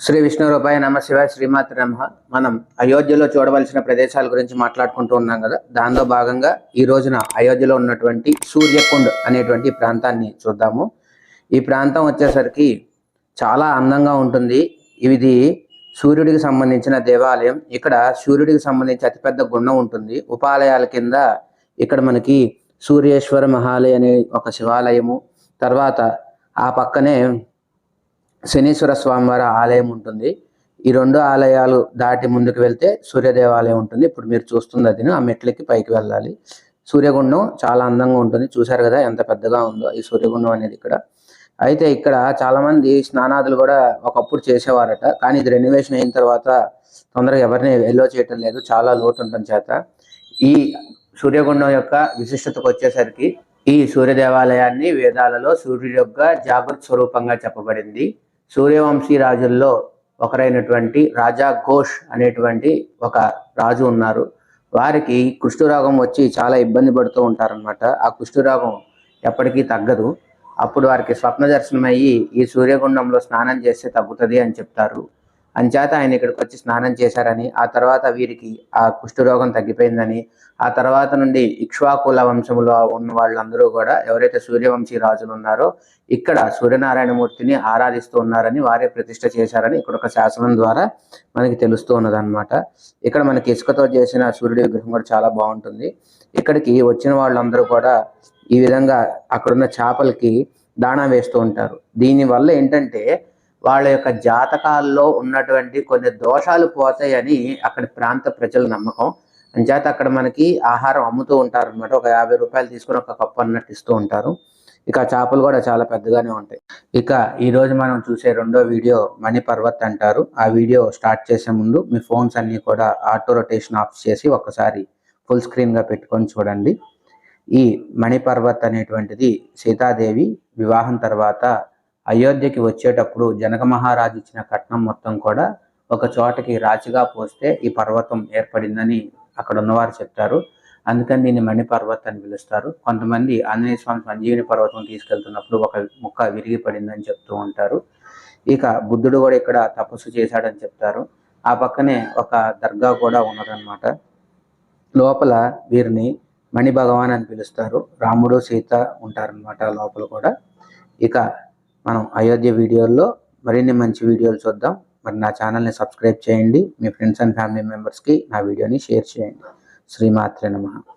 శ్రీ విష్ణు రూపాయ నమ శివ శ్రీమాత నమ. మనం అయోధ్యలో చూడవలసిన ప్రదేశాల గురించి మాట్లాడుకుంటూ ఉన్నాం కదా. దానిలో భాగంగా ఈ రోజున అయోధ్యలో ఉన్నటువంటి సూర్యకుండ్ అనేటువంటి ప్రాంతాన్ని చూద్దాము. ఈ ప్రాంతం వచ్చేసరికి చాలా అందంగా ఉంటుంది. ఇది సూర్యుడికి సంబంధించిన దేవాలయం. ఇక్కడ సూర్యుడికి సంబంధించి అతిపెద్ద గుండం ఉంటుంది. ఉపాలయాల కింద ఇక్కడ మనకి సూర్యేశ్వర మహాలయ అనే ఒక శివాలయము. తర్వాత ఆ పక్కనే శనీశ్వర స్వామివారి ఆలయం ఉంటుంది. ఈ రెండు ఆలయాలు దాటి ముందుకు వెళ్తే సూర్య దేవాలయం ఉంటుంది. ఇప్పుడు మీరు చూస్తుంది అది ఆ మెట్లకి పైకి వెళ్ళాలి. సూర్యగుండం చాలా అందంగా ఉంటుంది. చూశారు కదా ఎంత పెద్దగా ఉందో ఈ సూర్యగుండం అనేది ఇక్కడ. అయితే ఇక్కడ చాలామంది స్నానాదులు కూడా ఒకప్పుడు చేసేవారట. కానీ ఇది రెనోవేషన్ అయిన తర్వాత తొందరగా ఎవరిని ఎల్లో చేయటం లేదు. చాలా లోటు ఉండటం చేత. ఈ సూర్యగుండం యొక్క విశిష్టతకు వచ్చేసరికి ఈ సూర్య దేవాలయాన్ని వేదాలలో సూర్యుడి యొక్క జాగృత స్వరూపంగా చెప్పబడింది. సూర్యవంశీ రాజుల్లో ఒకరైనటువంటి రాజా ఘోష్ అనేటువంటి ఒక రాజు ఉన్నారు. వారికి కుష్ఠరోగం వచ్చి చాలా ఇబ్బంది పడుతూ ఉంటారనమాట ఆ కుష్ఠరోగం ఎప్పటికీ తగ్గదు. అప్పుడు వారికి స్వప్న దర్శనం అయ్యి ఈ సూర్యగుండంలో స్నానం చేస్తే తగ్గుతుంది అని చెప్తారు. అంచేత ఆయన ఇక్కడికి వచ్చి స్నానం చేశారని ఆ తర్వాత వీరికి ఆ కుష్ఠరోగం తగ్గిపోయిందని ఆ తర్వాత నుండి ఇక్ష్వాకుల వంశంలో ఉన్న వాళ్ళందరూ కూడా ఎవరైతే సూర్యవంశీ రాజులు ఉన్నారో ఇక్కడ సూర్యనారాయణమూర్తిని ఆరాధిస్తూ ఉన్నారని వారే ప్రతిష్ట చేశారని ఇక్కడ ఒక శాసనం ద్వారా మనకి తెలుస్తూ ఉన్నదన్నమాట. ఇక్కడ మనకి ఇసుకతో చేసిన సూర్యుడి విగ్రహం కూడా చాలా బాగుంటుంది. ఇక్కడికి వచ్చిన వాళ్ళందరూ కూడా ఈ విధంగా అక్కడున్న చేపలకి దాణా వేస్తూ ఉంటారు. దీనివల్ల ఏంటంటే వాళ్ళ యొక్క జాతకాల్లో ఉన్నటువంటి కొన్ని దోషాలు పోతాయని అక్కడి ప్రాంత ప్రజల నమ్మకం. అంచేత అక్కడ మనకి ఆహారం అమ్ముతూ ఉంటారు అనమాట ఒక యాభై రూపాయలు తీసుకుని ఒక కప్పు అన్నట్టు ఇస్తూ ఉంటారు. ఇక చేపలు కూడా చాలా పెద్దగానే ఉంటాయి. ఇక ఈరోజు మనం చూసే రెండో వీడియో మణి పర్వత్ అంటారు. ఆ వీడియో స్టార్ట్ చేసే ముందు మీ ఫోన్స్ అన్నీ కూడా ఆటో రొటేషన్ ఆఫ్ చేసి ఒకసారి ఫుల్ స్క్రీన్గా పెట్టుకొని చూడండి. ఈ మణి పర్వత్ అనేటువంటిది సీతాదేవి వివాహం తర్వాత అయోధ్యకి వచ్చేటప్పుడు జనక మహారాజు ఇచ్చిన కట్నం మొత్తం కూడా ఒక చోటకి రాచిగా పోస్తే ఈ పర్వతం ఏర్పడిందని అక్కడ ఉన్నవారు చెప్తారు. అందుకని దీన్ని మణిపర్వత్ అని పిలుస్తారు. కొంతమంది ఆంజనేయ స్వామి సంజీవిని పర్వతం తీసుకెళ్తున్నప్పుడు ఒక ముక్క విరిగి పడిందని చెప్తూ ఉంటారు. ఇక బుద్ధుడు కూడా ఇక్కడ తపస్సు చేశాడని చెప్తారు. ఆ పక్కనే ఒక దర్గా కూడా ఉన్నదన్నమాట. లోపల వీరిని మణి భగవాన్ అని పిలుస్తారు. రాముడు సీత ఉంటారనమాట లోపల కూడా. ఇక మనం అయోధ్య వీడియోల్లో మరిన్ని మంచి వీడియోలు చూద్దాం. మరి నా ఛానల్ని సబ్స్క్రైబ్ చేయండి. మీ ఫ్రెండ్స్ అండ్ ఫ్యామిలీ మెంబర్స్కి నా వీడియోని షేర్ చేయండి. శ్రీమాత్రే నమ.